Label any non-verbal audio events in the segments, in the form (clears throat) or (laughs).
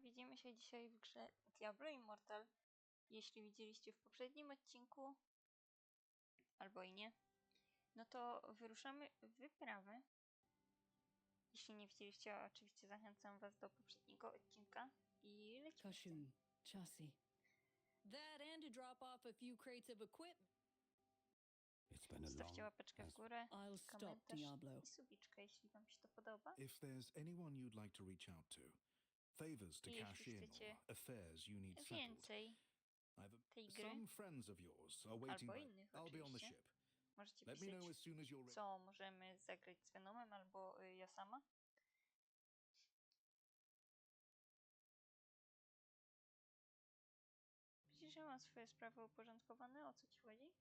Widzimy się dzisiaj w grze Diablo Immortal. Jeśli widzieliście w poprzednim odcinku, albo i nie, no to wyruszamy w wyprawę. Jeśli nie widzieliście, oczywiście zachęcam Was do poprzedniego odcinka i lecimy. Kashun, Chassis. That and to drop off a few crates of equipment. It's been a Zostawcie long. łapeczkę w górę, I'll stop komentarz Diablo. i subiczkę, jeśli Wam się to podoba. If there's anyone you'd like to reach out to, favors to jeśli cash in, chcecie or affairs you need settled, Więcej tej gry, some friends of yours are waiting. albo by- innych I'll be on the oczywiście, ship. możecie Let me know as pisać, soon as you're ready. co możemy zagrać z Venomem albo y, ja sama. Widzisz, że mam swoje sprawy uporządkowane? O co ci chodzi?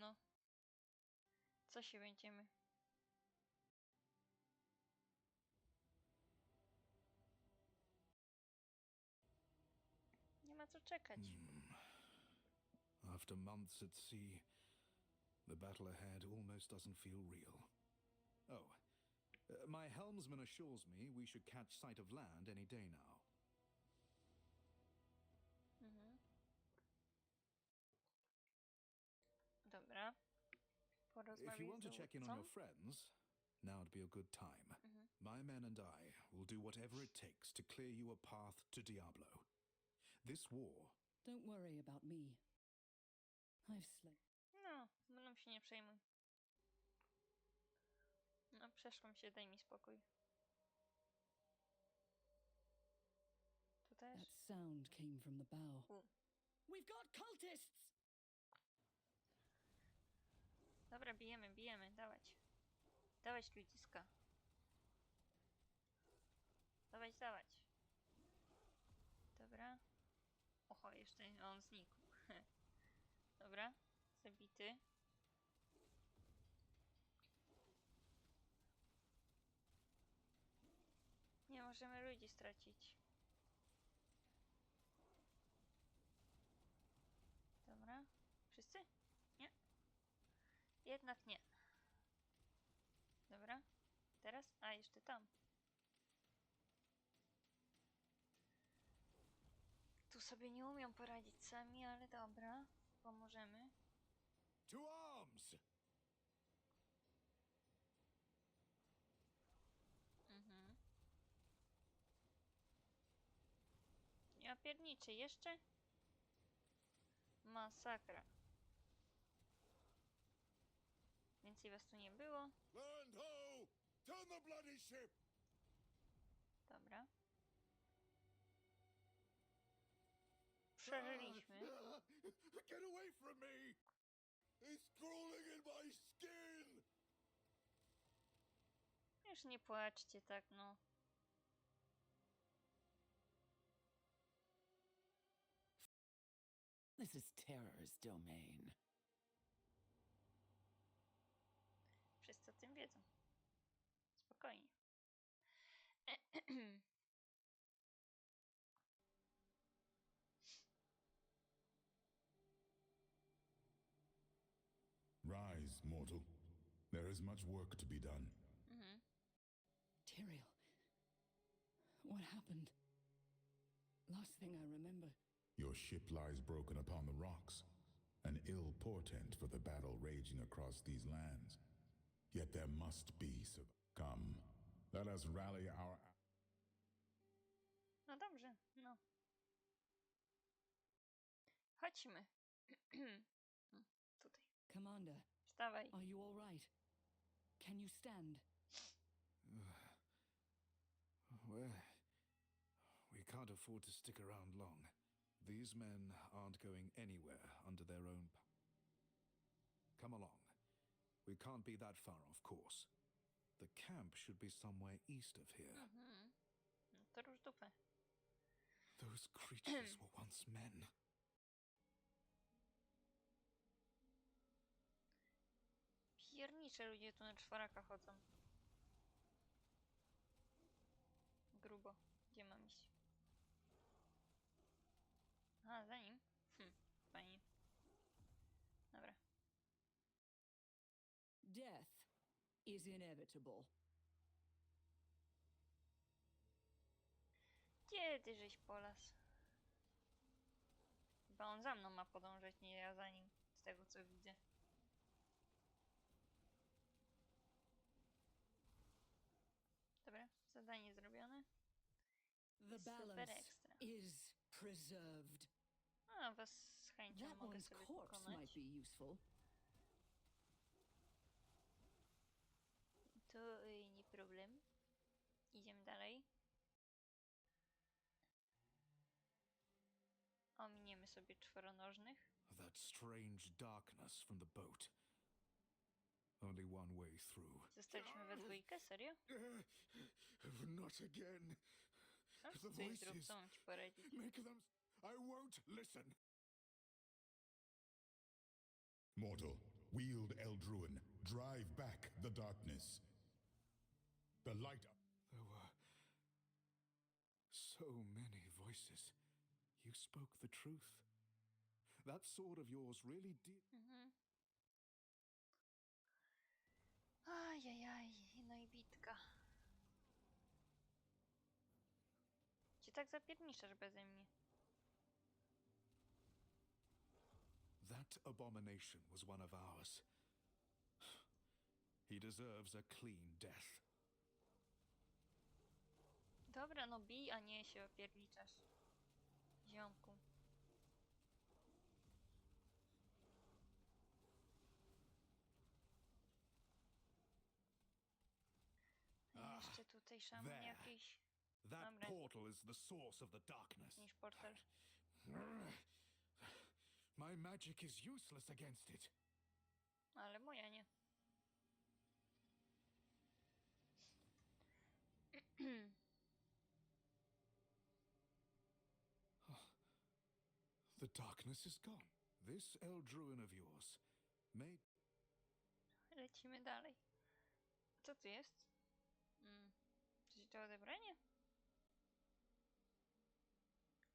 No. Co się będziemy? Nie ma co czekać. Hmm. After months at sea, the battle ahead almost doesn't feel real. Oh, uh, my helmsman assures me we should catch sight of land any day now. Porozmawiaj If you want to check in on your friends, now'd be a good time. Mhm. My men and I will do whatever it takes to clear you a path to Diablo. This war, Don't worry about me. I've slept. No, mną się nie przejmuj. No, przeszłam się, daj mi spokój. Tu też? That sound came from the bow. U. We've got cultists! Dobra, bijemy, bijemy, dawać. Dawać ludziska. Dawać, dawać. Dobra. Oho, jeszcze on znikł. (laughs) Dobra, zabity. Nie możemy ludzi stracić. Dobra. Wszyscy? Nie. Jednak nie. Dobra. Teraz? A, jeszcze tam. Tu sobie nie umią poradzić sami, ale dobra. Pomożemy. to arms! Mhm. Ja pierniczy jeszcze? Masakra. Więcej was tu nie było. Dobra. Przeżyliśmy. (laughs) Get away from me! It's crawling in my skin! Już nie płaczcie tak, no. This is terror's domain. Tym wiedzą. Spokojnie. Rise, mortal. There is much work to be done. mhm. Tyrael. What happened? Last thing I remember. Your ship lies broken upon the rocks, an ill portent for the battle raging across these lands. Yet there must be some. Come, let us rally our. No dobrze, no. Chodźmy. Tutaj. Commander, Wstawaj. are you all right? Can you stand? (sighs) Well, we can't afford to stick around long. These men aren't going anywhere under their own. p- Come along. We can't be that far off course. The camp should be somewhere east of here. Mhm. No to róż dupę. Those creatures were once men. Piernicze ludzie tu na czworaka chodzą. Grubo. Gdzie mam iść? A, is inevitable. Kiedy żeś polas? Chyba on za mną ma podążać, nie ja za nim, z tego co widzę. Dobra, zadanie zrobione. The balance is preserved. A, was z chęcią mogę sobie pokonać. To y, nie problem. Idziemy dalej. Ominiemy sobie czworonożnych. That strange darkness from the boat. Only one way through. Zostaliśmy we dwójkę, serio? Eh, not again. No, The coś zrób, voices. co mam ci poradzić. Make them. I won't listen. Mortal, wield Eldruin, drive back the darkness. The light There were so many voices. You spoke the truth. That sword of yours really did. Mhm. Ajajaj, no i bitka. Cię tak zapierniczasz beze mnie. That abomination was one of ours. (sighs) He deserves a clean death. Dobra, no bij, a nie się opierniczasz. Ziomku. Jeszcze tutaj szaman jakiś That portal is the source of the darkness. niż portal. My magic is useless against it. Ale moja nie. (clears throat) The darkness is gone. This Eldruin of yours made. Lecimy dalej. Co tu jest? Mm. Coś do odebrania?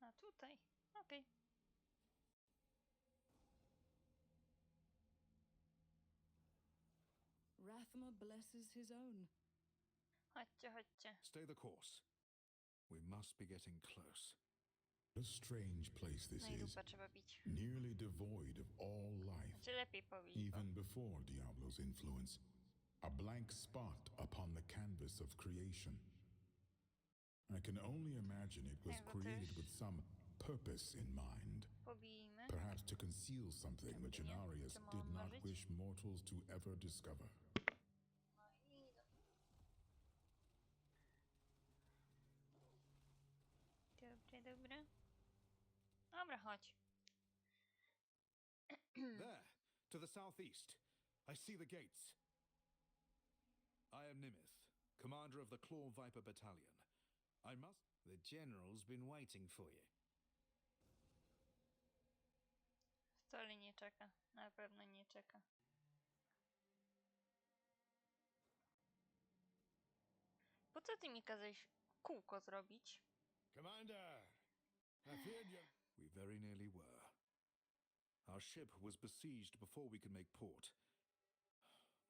A tutaj. Okej. Rathma blesses his own. Chodźcie, chodźcie. Stay the course. We must be getting close. A strange place this is, dupa trzeba bić. nearly devoid of all life. Czy lepiej pobić? bo- Even before Diablo's influence, a blank spot upon the canvas of creation. I can only imagine it was created with some purpose in mind, perhaps to conceal something which nie? Inarius Czy ma did not wish mortals to ever discover. No i do- Dobre, dobre. Chodź. (clears throat) There, to the southeast. I see the gates. I am Nimith, commander of the Claw Viper Battalion. I must. The general's been waiting for you. Wcale nie czeka. Na pewno nie czeka. Po co ty mi kazałeś kółko zrobić? Commander, I feared you. We very nearly were. Our ship was besieged before we could make port.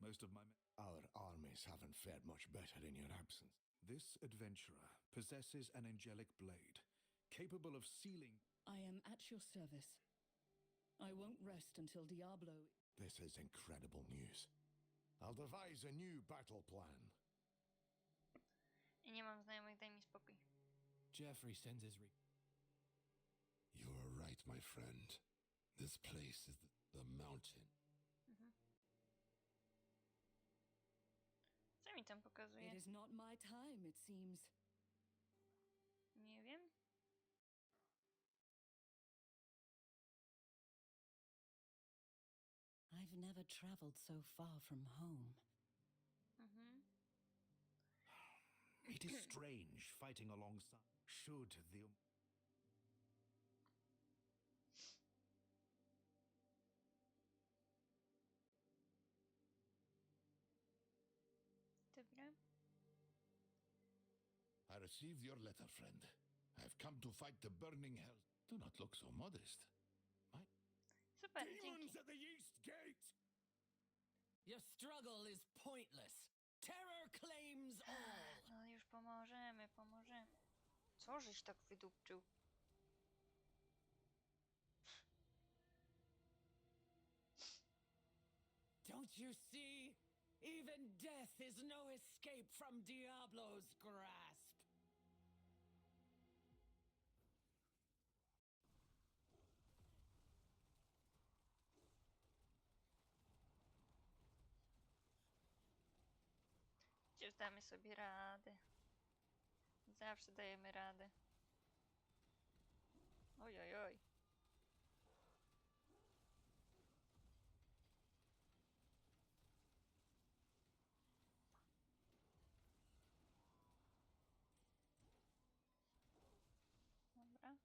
Most of my men. Our armies haven't fared much better in your absence. This adventurer possesses an angelic blade, capable of sealing. I am at your service. I won't rest until Diablo. This is incredible news. I'll devise a new battle plan. I nie mam znajomych, daj mi spokój. Jeffrey sends his re- You are right, my friend. This place is the, the mountain. Mhm. Co mi tam It pokazuje? is not my time, it seems. Nie wiem. I've never traveled so far from home. Mhm. It is strange fighting alongside. Should the. Received your letter, friend. I've come to fight the burning hell. Do not look so modest. Super, dzięki. at the east gate! Your struggle is pointless. Terror claims (sighs) all. No już pomożemy, pomożemy. Co żeś tak wydupczył? Don't you see? Even death is no escape from Diablo's grasp. Damy sobie radę. Zawsze dajemy radę. Oj, oj, oj. Dobra.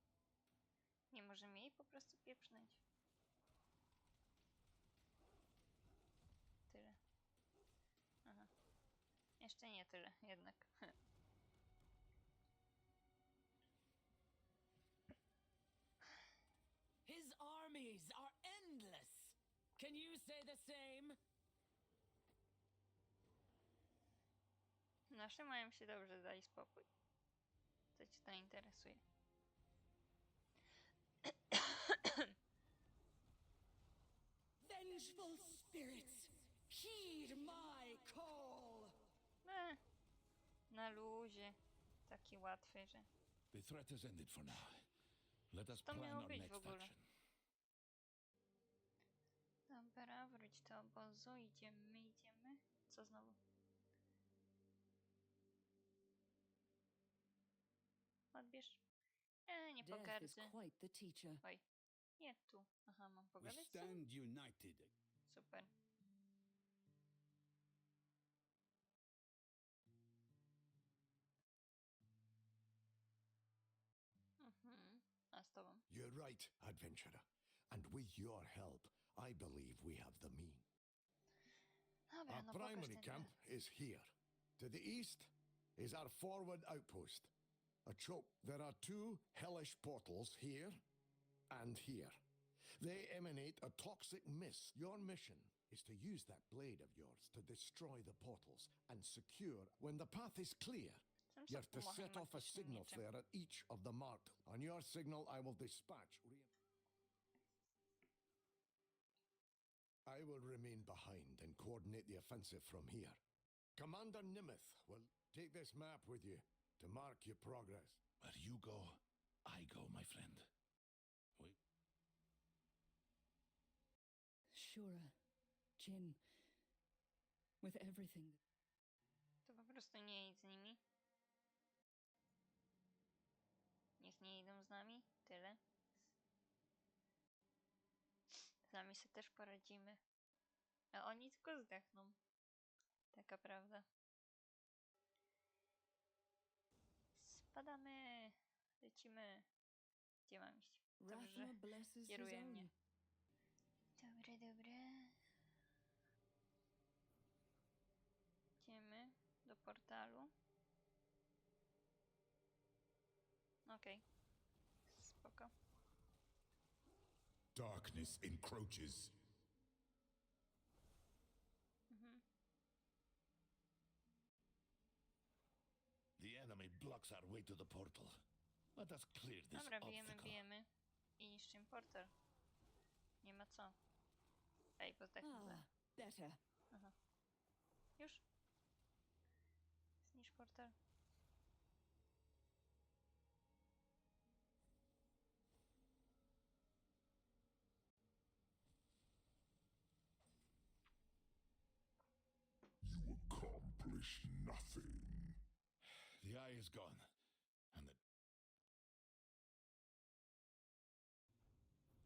Nie możemy jej po prostu pieprznąć. Jeszcze nie tyle, jednak. His armies are endless. Can you say the same? Nasze mają się dobrze, daj spokój. Co cię to interesuje? Vengeful spirits, heed my call. E, na luzie. Taki łatwy, że... The threat is ended for now. Let us To plan miało our być w next ogóle. action. Dobra, wróć do obozu, idziemy, idziemy. Co znowu? Odbierz. E, nie Death is pogardzę. quite the teacher. Oj, nie tu. Aha, mam We pogadać stand united. Super. Right, adventurer. And with your help, I believe we have the mean. Dobra, Our no primary camp is here. To the east is our forward outpost. A trope. There are two hellish portals here and here. They emanate a toxic mist. Your mission is to use that blade of yours to destroy the portals and secure. When the path is clear, you have to pomachy set off a signal mieczem? flare at each of the marked. On your signal, I will dispatch. Re- I will remain behind and coordinate the offensive from here. Commander Nimeth will take this map with you to mark your progress. Where you go, I go, my friend. We Shura, Jin, with everything. To po prostu nie idź z nimi. Nie idą z nami. Tyle. Z nami sobie też poradzimy. A oni tylko zdechną. Taka prawda. Spadamy. Lecimy. Gdzie mam iść? Dobrze. Kieruje mnie. Dobre, dobre. Idziemy do portalu. Okej. Spoko. Darkness encroaches. Mhm. The enemy blocks our way to the portal. Let us clear this Dobra, bijemy, obstacle. bijemy. I niszczymy portal. Nie ma co. Ej, bo tak Ah, better. Już? Zniszcz portal. Accomplish nothing. The eye is gone. And the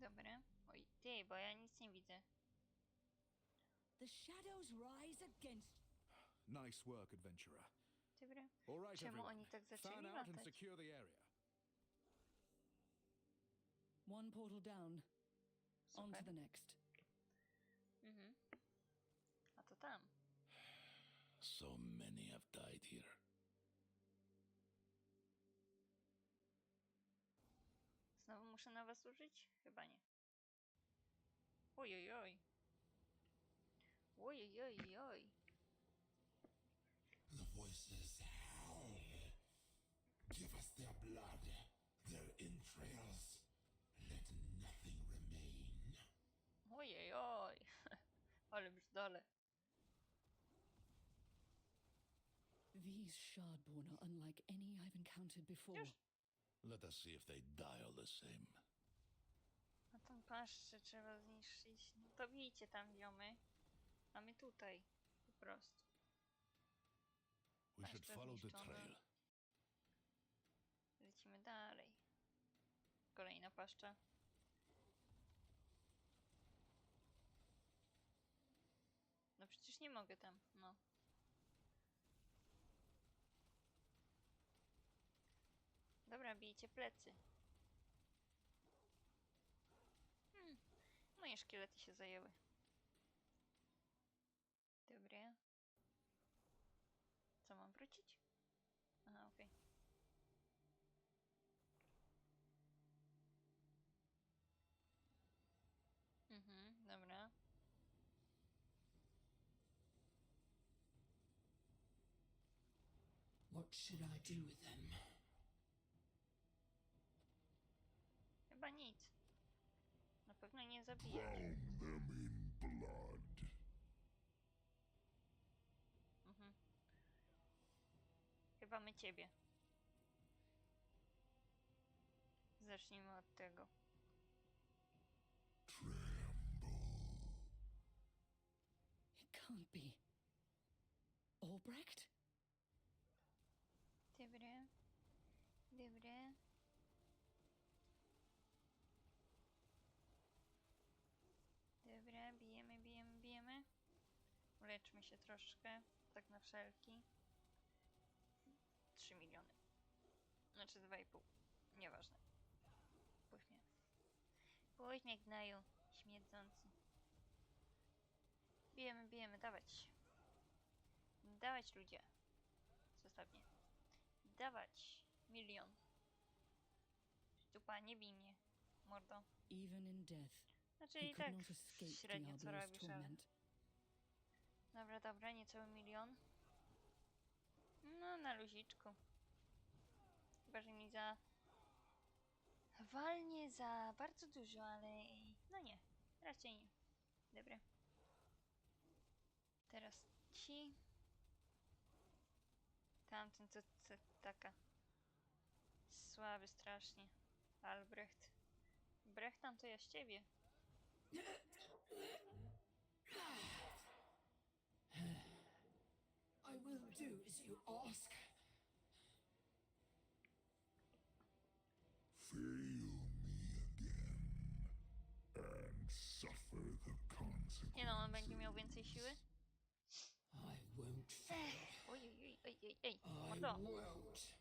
Dobra. Oj, ty, bo ja nic nie widzę. The shadows rise against Nice work, adventurer. Dobra. All right, Czemu everyone. oni tak Fan zaczęli out and latać? secure the area. one portal down, on to the next. Mhm. A to tam so many have died here. Znowu muszę na was użyć? Chyba nie. Ojojoj. Ojojojoj. The voices howl. Give us their blood, their entrails. These Shardborn are unlike any I've encountered before. Już. Let us see if they die all the same. No tą paszczę trzeba zniszczyć. No to bijcie tam, ziomy. A my tutaj. Po prostu. We should Paszcza follow the zniszczona. trail. Lecimy dalej. Kolejna paszcza. No przecież nie mogę tam, no. Dobra, plecy. Hmm. Moje szkielety się zajęły. Dobra. Co mam wrócić? Aha, okej. Mhm, dobra. What should I do with them? Chyba nic. Na pewno nie zabijać. Drown them in blood. Mhm. Chyba my ciebie. Zacznijmy od tego. It can't be. Albrecht? Dobre. Dobre. Dobra, bijemy, bijemy, bijemy. Uleczmy się troszkę, tak na wszelki. 3 miliony. Znaczy 2,5. Nieważne. Puść mnie, gnaju. Śmierdzący. Bijemy, bijemy, dawać. Dawać ludzie. Zostaw mnie. Dawać. Milion. Stupa, nie bij mnie. Mordo. Even in death, Znaczy i tak średnio co robisz, ale... Dobra, dobra, niecały milion. No, na luziczku. Chyba, że mi za... Walnie za bardzo dużo, ale... No nie, raczej nie. Dobra. Teraz ci. Tamten to, to taka... Słaby strasznie. Albrecht. Brechtam to ja z ciebie. I will do as you ask. Feel me again and suffer the consequences. Nie no, on będzie miał więcej siły. I won't fail. Oj, oj, oj, oj, oj, ej, I mordo, won't.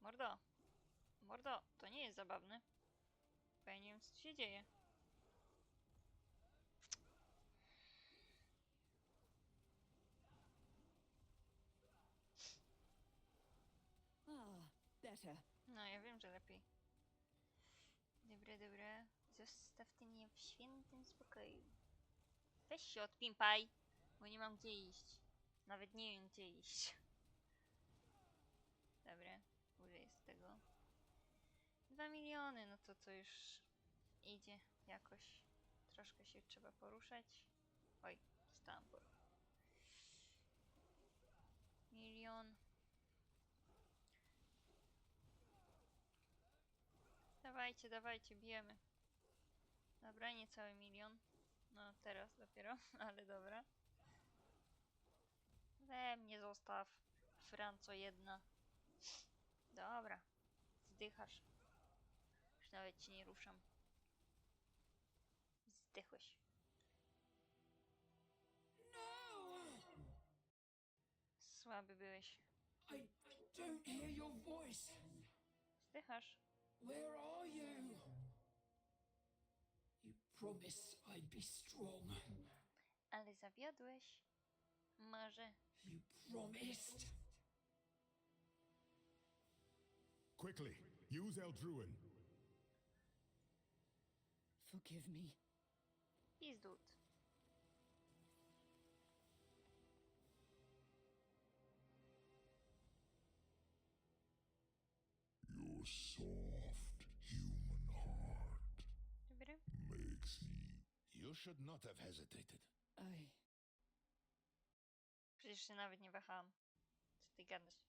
mordo, mordo, to nie jest zabawne. Bo ja nie wiem, co się dzieje. Ah, No, ja wiem, że lepiej. Dobra, dobra. Zostaw ty mnie w świętym spokoju. Weź się odpimpaj, bo nie mam gdzie iść. Nawet nie wiem, gdzie iść. Dobra, użyję z tego. Dwa miliony, no to to już idzie jakoś. Troszkę się trzeba poruszać. Oj, por. Milion. Dawajcie, dawajcie, bijemy. Dobra, niecały milion. No, teraz dopiero, (laughs) ale dobra. We mnie zostaw, Franco jedna. Dobra, zdychasz. Już nawet ci nie ruszam. Zdechłeś. Słaby byłeś. I don't hear your voice. Zdychasz. Where are you? You promised I'd be strong. Ale zawiodłeś. Może. You promised. Quickly, use Eldruin. Forgive me. Pizdut. soft you. You should not have hesitated. I. Przecież się nawet nie wahałam. Co ty gadasz?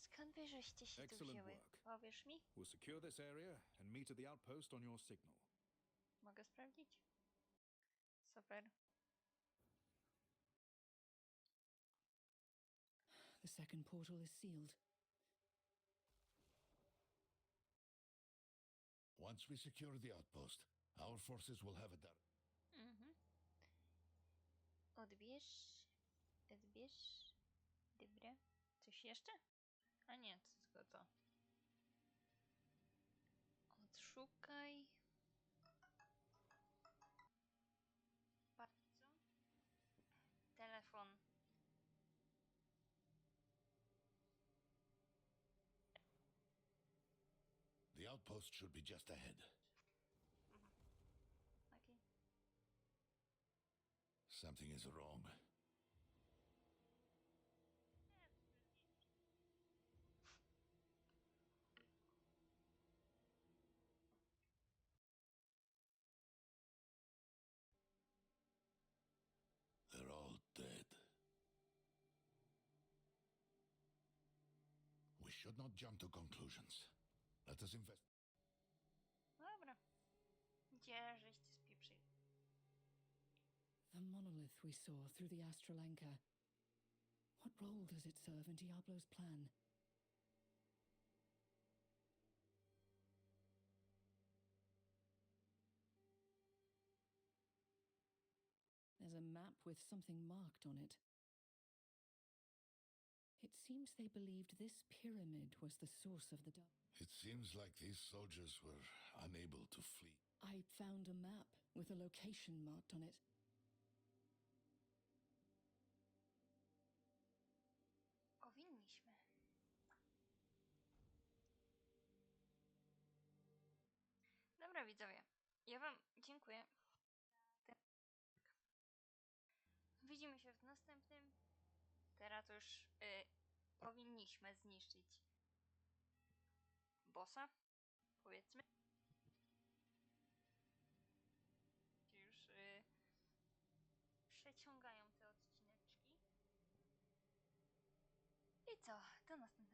Skąd wy żeście się tu Excellent wzięły? work. Powiesz mi? We'll secure this area and meet at the outpost on your signal. Mogę sprawdzić? Super. The second portal is sealed. Once we secure the outpost, our forces will have a direct. Mhm. Odbierz. Odbierz. Dobra. Coś jeszcze? A nie, to tylko to. Odszukaj. Outpost should be just ahead. Mm-hmm. Okay. Something is wrong. They're all dead. We should not jump to conclusions. Let us invest. Dobra. The monolith we saw through the astral anchor. What role does it serve in Diablo's plan? There's a map with something marked on it. It seems they believed this pyramid was the source of the dark. It seems like these soldiers were unable to flee. I found a map with a location marked on it. Powinniśmy. Dobra, widzowie. Ja Wam dziękuję. Widzimy się w następnym. Teraz już y, powinniśmy zniszczyć bossa, powiedzmy. Już y, przeciągają te odcineczki. I co? Do następnego.